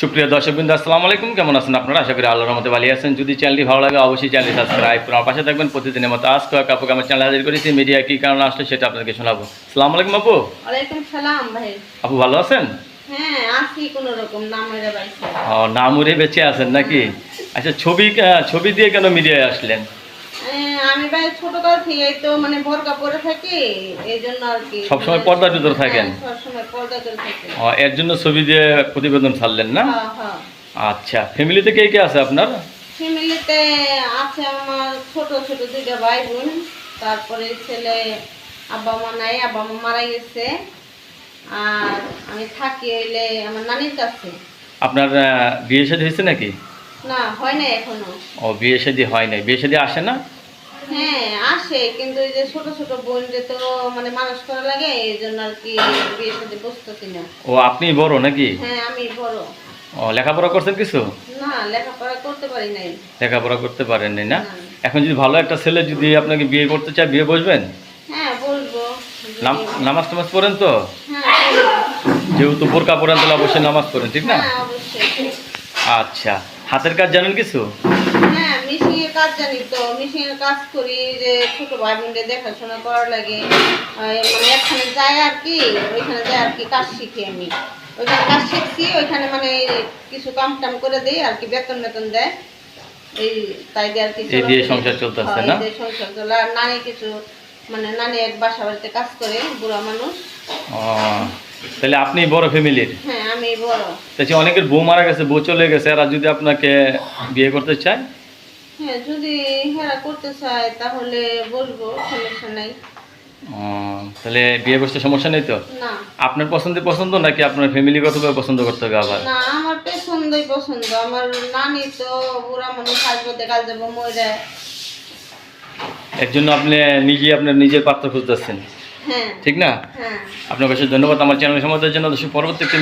সুপ্রিয় দর্শকবৃন্দ আসসালামু আলাইকুম। কেমন আছেন আপনারা? আশা করি আল্লাহর মতো ভালো আছেন। যদি চ্যানেলটি ভালো লাগে অবশ্যই চ্যানেলটি সাবস্ক্রাইব করে আমার পাশে থাকবেন। প্রতিদিনের মতো আজকে এক আপুকে আমার চ্যানেল হাজির করেছি। মিডিয়া কী কারণে আসলে সেটা আপনাদেরকে শোনাবো। আসসালামু আলাইকুম আপু। ওয়ালাইকুম সালাম ভাই। আপু ভালো আছেন? হ্যাঁ আছি কোনো রকম নামের বেঁচে আছেন নাকি? আচ্ছা ছবি ছবি দিয়ে কেন মিডিয়ায় আসলেন? আমি ভাই ছোটকাল থেকে তো মানে বোরকা পরে থাকি এই জন্য আর কি সবসময় পর্দার ভিতরে থাকেন? হ্যাঁ, সবসময় পর্দা করে থাকি। ও, এর জন্য ছবি দিয়ে প্রতিবেদন ছাড়লেন না? হ্যাঁ হ্যাঁ। আচ্ছা ফ্যামিলিতে কে কে আছে আপনার? ফ্যামিলিতে আছে আমার ছোট ছোট দুইটা ভাই বোন তারপরে ছেলে আব্বা মা নাই আব্বা মা মারা গেছে। আর আমি থাকি হইলে আমার নানির কাছে। আপনার বিয়ে শাদী হয়েছে নাকি? না হয় না এখনও। ও বিয়ে শাদী হয় নাই। বিয়ে শাদী আসে না? হ্যাঁ আসে কিন্তু এই যে ছোট ছোট বোনদের তো মানে মানুষ করা লাগে এই জন্য আর কি বিয়ের সাথে বসতেছি না ও আপনি বড় নাকি? হ্যাঁ আমি বড়। ও লেখাপড়া করছেন কিছু? না লেখাপড়া করতে পারি নাই। লেখাপড়া করতে পারেননি না? না। এখন যদি ভালো একটা ছেলে যদি আপনাকে বিয়ে করতে চায় বিয়ে বসবেন? হ্যাঁ বলব। নামাজ টামাজ পড়েন তো? হ্যাঁ যেহেতু বোরকা পড়েন তাহলে অবশ্যই নামাজ পড়েন ঠিক না? হ্যাঁ আচ্ছা। হাতের কাজ জানেন কিছু? হ্যাঁ কাজ জানি তো মিশিং এর কাজ করি যে ছোট ভাই বোনদের দেখাশোনা করার লাগে। মানে একখানে যায় আর কি ওইখানে যায় আর কি কাজ শিখি আমি। ওইখানে কাজ শিখছি ওইখানে মানে কিছু কাম টাম করে দেই আর কি বেতন বেতন দেয়। এই তাই দিয়ে আর কি এই দিয়ে সংসার চলতেছে, হ্যাঁ, না? এই সংসার চলে। আর নানি কিছু মানে নানি এক বাসা বাড়িতে কাজ করে বুড়া মানুষ। তাহলে আপনি বড় ফ্যামিলির হ্যাঁ আমি বড়। তাই অনেকের বউ মারা গেছে বউ চলে গেছে। আর যদি আপনাকে বিয়ে করতে চায়? হ্যাঁ যদি হেরা করতে চায় তাহলে বলব সমস্যা নাই। তাহলে বিয়ে বসতে সমস্যা নেই তো? না। আপনার পছন্দের পছন্দ নাকি আপনার ফ্যামিলিগতভাবে পছন্দ করতে হবে আবার? না আমার পছন্দই পছন্দ। আমার নানি তো বুড়া মানুষ যাব মরে এর জন্য আপনি নিজে আপনার নিজের পাত্র খুঁজতেছেন। হ্যাঁ। ঠিক না? হ্যাঁ। আপনার কাছে ধন্যবাদ। আমার চ্যানেল সমাজের জন্য পরবর্তী একটি